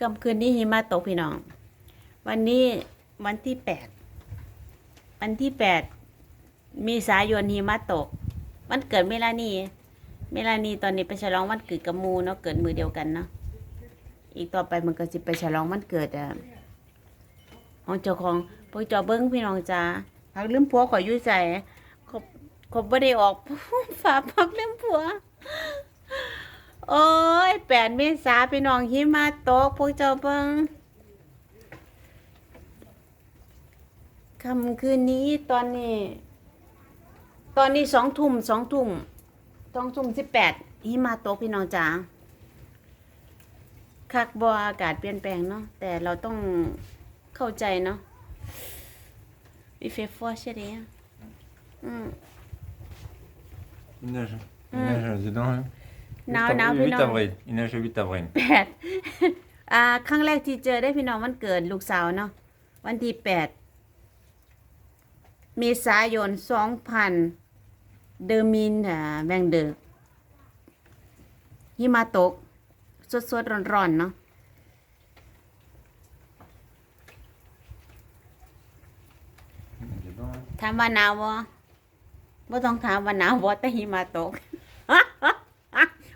ค่ำคืนนี้หิมะตกพี่น้อง วันนี้วันที่แปดวันที่แปดมีสายนหิมะตก วันเกิดเมลานีเมลานีตอนนี้ไปฉลองวันเกิดกับมูเนาะเกิดมือเดียวกันเนาะอีกต่อไปมันก็จะไปฉลองวันเกิดอะของเจ้าของพวกเจ้าเบิ้งพี่น้องจ้าพักลืมผัวขอยอยู่ใจขบขบบ่ได้ออกฝาพักลืมผัว โอ้ยแปดเมษาพี่น้องหิมะตกพวกเจ้าเบิ้งค่ำคืนนี้ตอนนี้ ตอนนี้สองทุ่มสองทุ่มสองทุ่มสิบแปดหิมะตกพี่น้องจ๋าคักบออากาศเปลี่ยนแปลงเนาะแต่เราต้องเข้าใจเนาะวิเฟฟอร์ใช่ไหมอืม Il neige. Il Mm. neige, dis donc. hein. หนาว8หนาว av- พี่8น้อง avril. Il neige le 8 avril. แปดอ่าครั้งแรกที่เจอได้พี่น้องวันเกิดลูกสาวเนาะวันที่แปดเมษายนสองพันเดอร์มินอ่าแวงเดอร์หิมะตก สดสดร้อนร้อนๆ เนาะ Dis donc, hein. ถามว่าหนาวบ่บ่ต้องถามว่าหนาวบ่แต่หิมะตก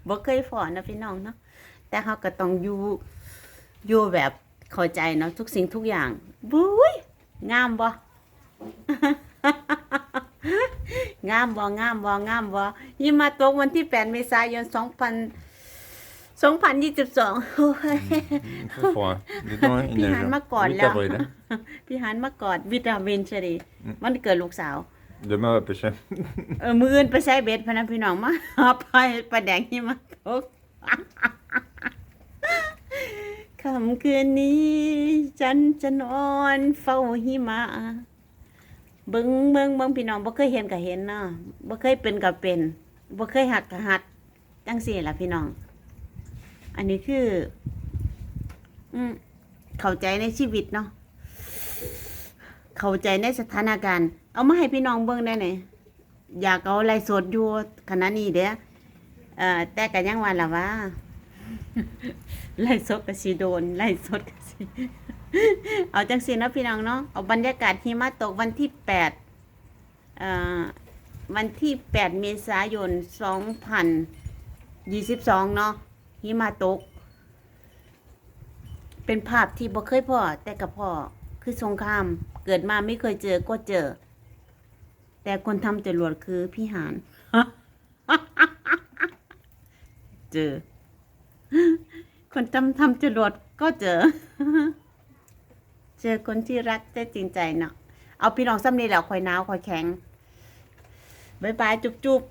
บ่เคยฝอนะพี่น้องเนาะแต่เขาก็ต้องอยู่อยู่แบบเข้าใจเนาะทุกสิ่งทุกอย่างบุ้ยงามบ่งามบ่งามบ่งามบ่หิมะตกวันที่8เมษายน2000 2022โอ้ย Il fait froid. hein. Dis donc, hein, il Puis neige. un hein. macolle, 8 là. avril. hein. พี่หันมากอดวิตามินเฉยอืมวันเกิดลูกสาว Demain, on va pêcher. เออมืออื่นไปใช้เบ็ดพะนะพี่น้องมาหาไปปลาแดงหิมะตกคำคืนนี้ ฉันจะนอนเฝ้าหิมะเบิงเบิงเบิงพี่น้องบ่เคยเห็นก็เห็นเนาะบ่เคยเป็นก็เป็นบ่เคยหักก็หักจังซี่ล่ะพี่น้อง อันนี้คือ อืมเข้าใจในชีวิตเนาะ เข้าใจในสถานการณ์ เอามาให้พี่น้องเบิ่งได้ไหนอยากเอาไลฟ์สดอยู่ขณะนี้เด้อเอ่อแต่ก็ยังว่าล่ะว่า ไล่สดก็สิโดน ไล่สดก็สิเอาจังสินะพี่น้องเนาะเอาบรรยากาศหิมะตกวันที่แปดเอ่อวันที่แปดเมษายนสองพันยี่สิบสองเนาะหิมะตก เป็นภาพที่บ่เคยพ่อแต่กับพ่อคือสงคราม เกิดมาไม่เคยเจอก็เจอ แต่คนทำจรวดคือพี่หานเจอ คนทำทำจรวดก็เจอ เจอคนที่รักแต่จริงใจเนาะเอาพี่น้องซ้ำนี่แหล้วคอยหนาวคอยแข็งบายบายจุ๊บจุ๊บ